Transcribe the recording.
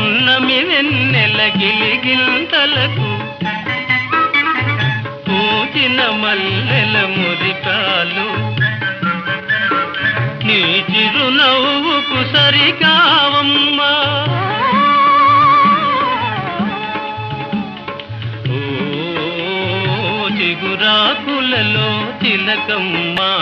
పున్నమి వెన్నెల గిలిగింతలకు పూచిన మల్లెల మురికాలు. నీ చిరునవ్వుకు సరికావమ్మా. ఓ చిగురాకులలో తిలకమ్మా.